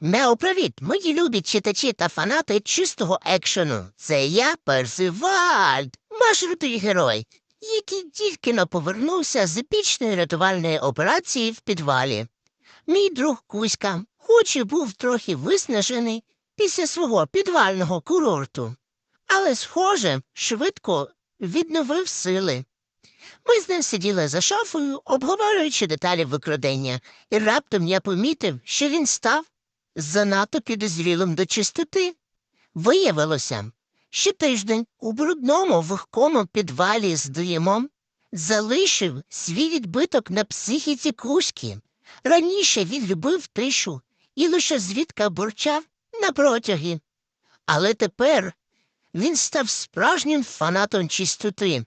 Мео, привіт, мої любі читачі та фанати чистого екшену. Це я, Персивальд, маршрутний герой, який тільки но повернувся з епічної рятувальної операції в підвалі. Мій друг Кузька, хоч і був трохи виснажений після свого підвального курорту, але, схоже, швидко відновив сили. Ми з ним сиділи за шафою, обговорюючи деталі викрадення, і раптом я помітив, що він став занадто підозрілим до чистоти. Виявилося, що тиждень у брудному вогкому підвалі з димом залишив свій відбиток на психіці кузьки. Раніше він любив тишу і лише звідка бурчав на протяги. Але тепер він став справжнім фанатом чистоти.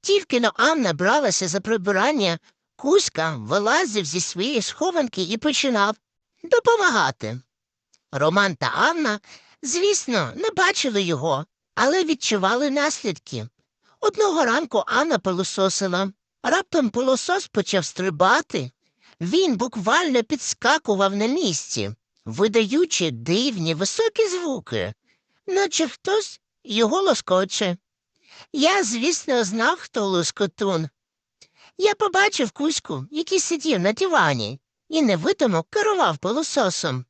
Тільки но Анна бралася за прибирання, Кузька вилазив зі своєї схованки і починав допомагати. Роман та Анна, звісно, не бачили його, але відчували наслідки. Одного ранку Анна пилососила, раптом пилосос почав стрибати. Він буквально підскакував на місці, видаючи дивні високі звуки, наче хтось його лоскоче. Я, звісно, знав, хто лоскотун. Я побачив кузьку, який сидів на дивані, і невидимо керував пилососом.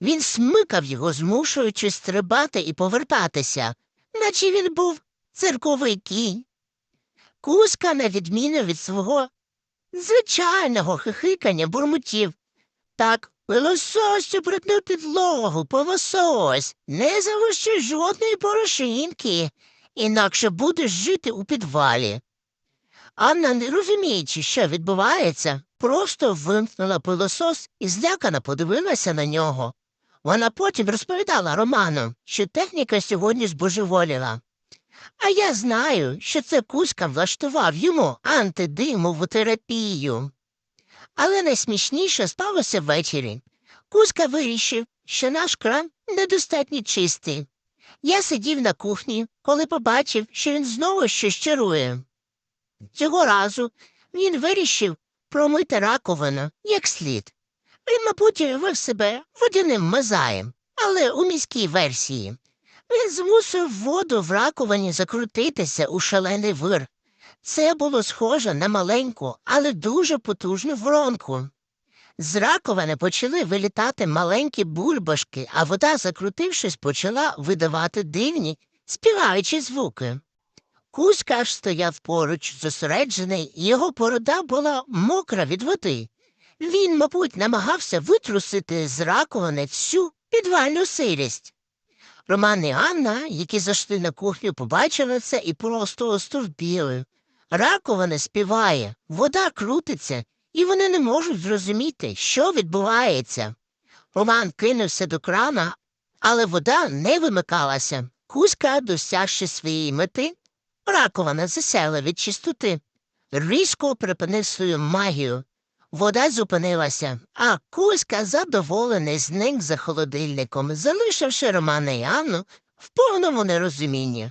Він смикав його, змушуючи стрибати і повертатися, наче він був цирковий кінь. Кузька, на відміну від свого звичайного хихикання бурмотів. Так, пилососю брудну підлогу, пилосось, не залиши жодної порошинки, інакше будеш жити у підвалі. Анна, не розуміючи, що відбувається, просто вимкнула пилосос і злякано подивилася на нього. Вона потім розповідала Роману, що техніка сьогодні збожеволіла. А я знаю, що це Кузька влаштував йому антидимову терапію. Але найсмішніше сталося ввечері. Кузька вирішив, що наш кран недостатньо чистий. Я сидів на кухні, коли побачив, що він знову щось чарує. Цього разу він вирішив промити раковину як слід. Він, мабуть, уявив себе водяним мазаєм, але у міській версії. Він змусив воду в раковині закрутитися у шалений вир. Це було схоже на маленьку, але дуже потужну воронку. З раковини почали вилітати маленькі бульбашки, а вода, закрутившись, почала видавати дивні, співаючі звуки. Кузька аж стояв поруч, зосереджений, і його борода була мокра від води. Він, мабуть, намагався витрусити з раковини всю підвальну сирість. Роман і Анна, які зайшли на кухню, побачили це і просто остовбіли. Раковина співає, вода крутиться, і вони не можуть зрозуміти, що відбувається. Роман кинувся до крана, але вода не вимикалася. Кузька, досягши своєї мети, раковина засяла від чистоти. Різко припинив свою магію. Вода зупинилася, а Кузька задоволений зник за холодильником, залишивши Романа і Анну в повному нерозумінні.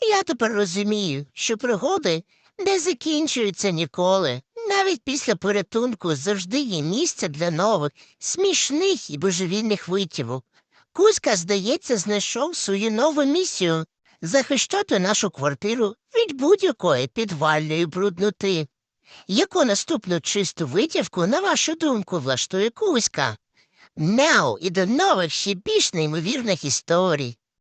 Я тепер розумію, що пригоди не закінчуються ніколи. Навіть після порятунку завжди є місце для нових, смішних і божевільних витівок. Кузька, здається, знайшов свою нову місію захищати нашу квартиру від будь-якої підвальної брудноти. Яку наступну чисту витівку, на вашу думку, влаштує Кузька? Мяу і до нових ще більш неймовірних історій.